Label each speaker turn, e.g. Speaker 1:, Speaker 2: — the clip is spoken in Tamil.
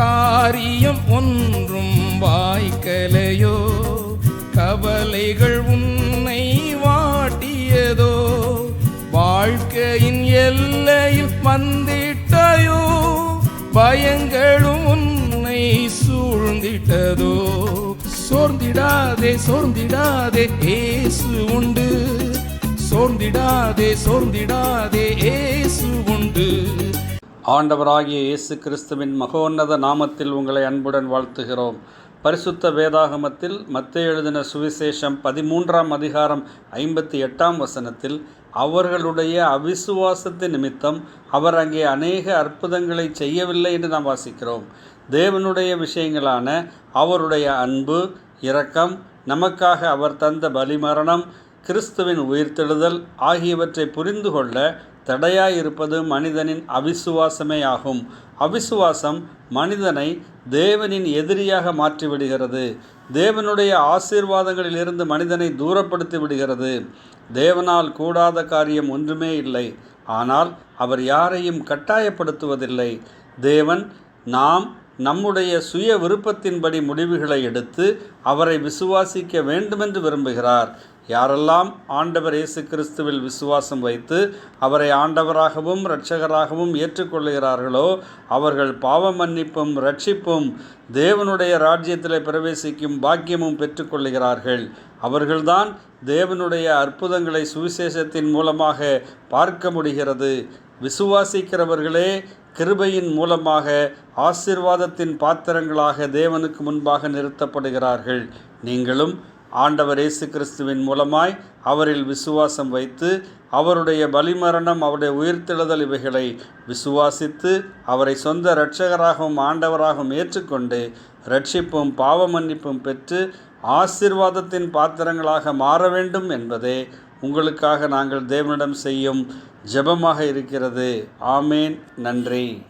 Speaker 1: காரியம் ஒன்றும் வாய்க்கலையோ? கவலைகள் உன்னை வாட்டியதோ? வாழ்க்கையின் எல்லையில் வந்திட்டாயோ பயங்களும் உன்னை சூழ்ந்திட்டதோ? சோர்ந்திடாதே சோர்ந்திடாதே ஏசு உண்டு. சோர்ந்திடாதே சோர்ந்திடாதே ஏசு உண்டு.
Speaker 2: ஆண்டவராகிய இயேசு கிறிஸ்துவின் மகோன்னத நாமத்தில் உங்களை அன்புடன் வாழ்த்துகிறோம். பரிசுத்த வேதாகமத்தில் மத்திய எழுதின சுவிசேஷம் பதிமூன்றாம் அதிகாரம் ஐம்பத்தி எட்டாம் வசனத்தில் அவர்களுடைய அவிசுவாசத்தின் நிமித்தம் அவர் அங்கே அநேக அற்புதங்களை செய்யவில்லை என்று நாம் வாசிக்கிறோம். தேவனுடைய விஷயங்களான அவருடைய அன்பு இரக்கம் நமக்காக அவர் தந்த பலிமரணம் கிறிஸ்துவின் உயிர்த்தெழுதல் ஆகியவற்றை புரிந்து கொள்ள தடையாயிருப்பது மனிதனின் அவிசுவாசமே ஆகும் அவிசுவாசம் மனிதனை தேவனின் எதிரியாக மாற்றிவிடுகிறது. தேவனுடைய ஆசீர்வாதங்களிலிருந்து மனிதனை தூரப்படுத்தி விடுகிறது தேவனால் கூடாத காரியம் ஒன்றுமே இல்லை. ஆனால் அவர் யாரையும் கட்டாயப்படுத்துவதில்லை. தேவன் நாம் நம்முடைய சுய விருப்பத்தின்படி முடிவுகளை எடுத்து அவரை விசுவாசிக்க வேண்டுமென்று விரும்புகிறார். யாரெல்லாம் ஆண்டவர் இயேசு கிறிஸ்துவில் விசுவாசம் வைத்து அவரை ஆண்டவராகவும் இரட்சகராகவும் ஏற்றுக்கொள்கிறார்களோ அவர்கள் பாவ மன்னிப்பும் ரட்சிப்பும் தேவனுடைய ராஜ்யத்தில் பிரவேசிக்கும் பாக்கியமும் பெற்றுக்கொள்கிறார்கள் அவர்கள்தான் தேவனுடைய அற்புதங்களை சுவிசேஷத்தின் மூலமாக பார்க்க முடிகிறது. விசுவாசிக்கிறவர்களே கிருபையின் மூலமாக ஆசிர்வாதத்தின் பாத்திரங்களாக தேவனுக்கு முன்பாக நிறுத்தப்படுகிறார்கள். நீங்களும் ஆண்டவர் இயேசு கிறிஸ்துவின் மூலமாய் அவரில் விசுவாசம் வைத்து அவருடைய பலிமரணம் அவருடைய உயிர்த்தெழுதல் இவைகளை விசுவாசித்து அவரை சொந்த இரட்சகராகவும் ஆண்டவராகவும் ஏற்றுக்கொண்டு ரட்சிப்பும் பாவ மன்னிப்பும் பெற்று ஆசிர்வாதத்தின் பாத்திரங்களாக மாற வேண்டும் என்பதே உங்களுக்காக நாங்கள் தேவனிடம் செய்யும் ஜெபமாக இருக்கிறது. ஆமேன். நன்றி.